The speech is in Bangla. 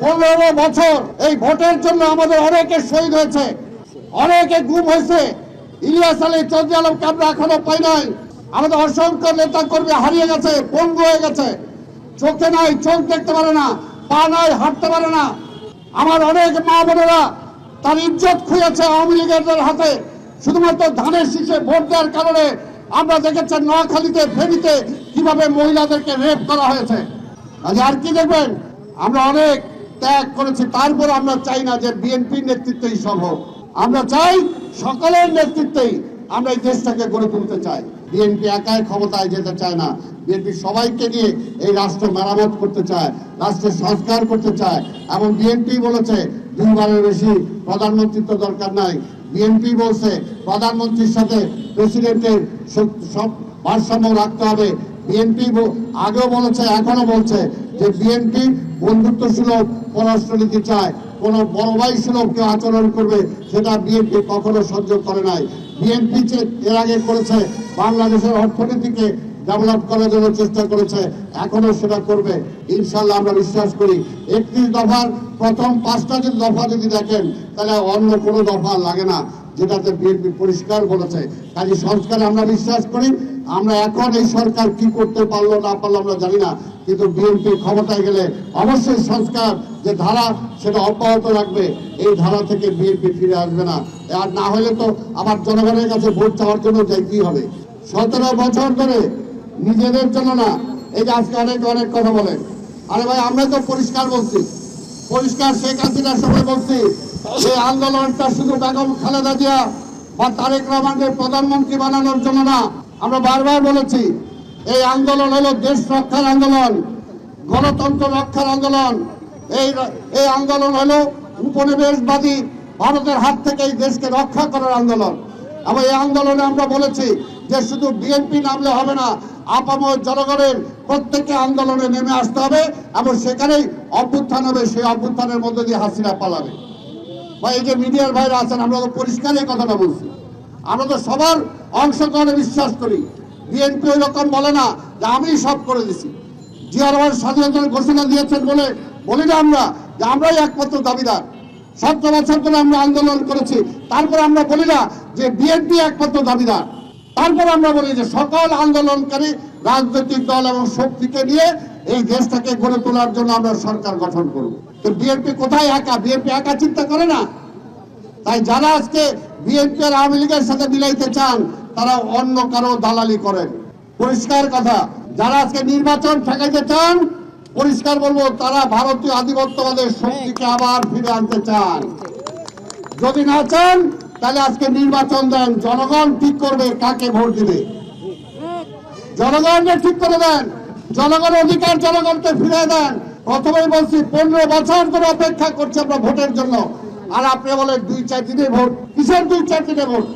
পনেরো বছর এই ভোটের জন্য আমাদের অনেকে শহীদ হয়েছে, অনেকে গুম হয়েছে। ইলিয়াস আলী চৌধুরী আলমকে আমরা এখনও পাই নাই। আমাদের অসংখ্য নেতা কর্মী হারিয়ে গেছে, পঙ্গু হয়ে গেছে। চোখে নাই, চোখ দেখতে পারে না, পা নাই, হাঁটতে পারে না। আমার অনেক মা বোনেরা তার ইজ্জত খুঁজেছে আওয়ামী লীগের হাতে। শুধুমাত্র ধানের শীষে ভোট দেওয়ার কারণে আমরা দেখেছি নোয়াখালীতে, ফেনীতে কীভাবে মহিলাদেরকে রেপ করা হয়েছে। আর কি দেখবেন? আমরা অনেক ত্যাগ করেছি, তারপর আমরা চাই না যে বিএনপির নেতৃত্বেই সব হোক। আমরা চাই সকলের নেতৃত্বেই আমরা এই দেশটাকে গড়ে তুলতে চাই। বিএনপি একাই ক্ষমতায় যেতে চায় না। বিএনপি সবাইকে নিয়ে এই রাষ্ট্র মেরামত করতে চায়, রাষ্ট্রের সংস্কার করতে চায়। এবং বিএনপি বলেছে, দুইবারের বেশি প্রধানমন্ত্রীত্ব দরকার নাই। বিএনপি বলছে, প্রধানমন্ত্রীর সাথে প্রেসিডেন্টের সব- সব ভারসাম্য রাখতে হবে। বিএনপি আগেও বলেছে, এখনও বলছে যে বিএনপি বন্ধুত্ব সুলভ পররাষ্ট্রনীতি চায়। কোন বড় সুলভ কেউ আচরণ করবে সেটা বিএনপি কখনো সহ্য করে নাই। বিএনপি এর আগে করেছে বাংলাদেশের অর্থনীতিকে ডেভেলপ করার জন্য চেষ্টা করেছে, এখনও সেটা করবে। ইনশাল্লাহ আমরা বিশ্বাস করি, একত্রিশ দফার প্রথম পাঁচটা যদি দফা যদি দেখেন, তাহলে অন্য কোনো দফা লাগে না, যেটাতে বিএনপি পরিষ্কার বলেছে। কাজে সংস্কারে আমরা বিশ্বাস করি, আমরা এখন এই সরকার কি করতে পারল না পারল আমরা জানি না, কিন্তু বিএনপি ক্ষমতায় গেলে অবশ্যই সংস্কার যে ধারা, সেটা অব্যাহত রাখবে। এই ধারা থেকে বিএনপি ফিরে আসবে না। আর না হলে তো আবার জনগণের কাছে ভোট চাওয়ার জন্য যাই, কি হবে? সতেরো বছর ধরে নিজেদের জন্য না। এই যে আজকে অনেক অনেক কথা বলে। আরে ভাই, আমরা তো পরিষ্কার বলছি। পরিষ্কার শেখ হাসিনার সময় বলছি এই আন্দোলনটা শুধু বেগম খালেদা জিয়া বা তারেক রহমানকে প্রধানমন্ত্রী বানানোর জন্য না। আমরা বারবার বলেছি, এই আন্দোলন হলো দেশ রক্ষার আন্দোলন, গণতন্ত্র রক্ষার আন্দোলন। এই এই আন্দোলন হলো উপনিবেশবাদী ভারতের হাত থেকে এই দেশকে রক্ষা করার আন্দোলন। এবং এই আন্দোলনে আমরা বলেছি যে শুধু বিএনপি নামলে হবে না আপামর জনগণের প্রত্যেককে আন্দোলনে নেমে আসতে হবে এবং সেখানেই অভ্যুত্থান হবে, সেই অভ্যুত্থানের মধ্যে দিয়ে হাসিনা পালাবে। বা এই যে মিডিয়ার বাইরে আছেন, আমরা তো পরিষ্কার এই কথাটা বলছি। আমরা তো সবার অংশগ্রহণে বিশ্বাস করি। বিএনপি ওই রকম বলে না যে আমি সব করে দিছি। জিয়া রহমান স্বাধীনতার ঘোষণা দিয়েছেন বলে বলি না আমরা যে আমরাই একমাত্র দাবিদার। সতেরো বছর ধরে আমরা আন্দোলন করেছি। তারপর আমরা বলি না যে বিএনপি একমাত্র দাবিদার। তারপর আমরা বলি যে সকল আন্দোলনকারী রাজনৈতিক দল এবং শক্তিকে নিয়ে এই দেশটাকে গড়ে তোলার জন্য আমরা সরকার গঠন করব। তো বিএনপি কোথায় একা? বিএনপি একা চিন্তা করে না? তাই যারা আজকে বিএনপি আর আওয়ামী লীগের সাথে মিলাইতে চান তারা অন্য কারও দালালি করেন। পরিষ্কার কথা, যারা আজকে নির্বাচন ঠেকাইতে চান, পরিষ্কার বলব, তারা ভারতীয় আধিপত্যবাদের শক্তিকে আবার ফিরে আনতে চান। যদি না চান তাহলে আজকে নির্বাচন দেন। জনগণ ঠিক করবে কাকে ভোট দিবে। জনগণকে ঠিক করে দেন। জনগণের অধিকার জনগণকে ফিরে দেন। প্রথমেই বলছি, পনেরো বছর ধরে অপেক্ষা করছে আপনার ভোটের জন্য। আর আপনি বলেন, দুই চার দিনে ভোট। কিসের দুই চার দিনে ভোট?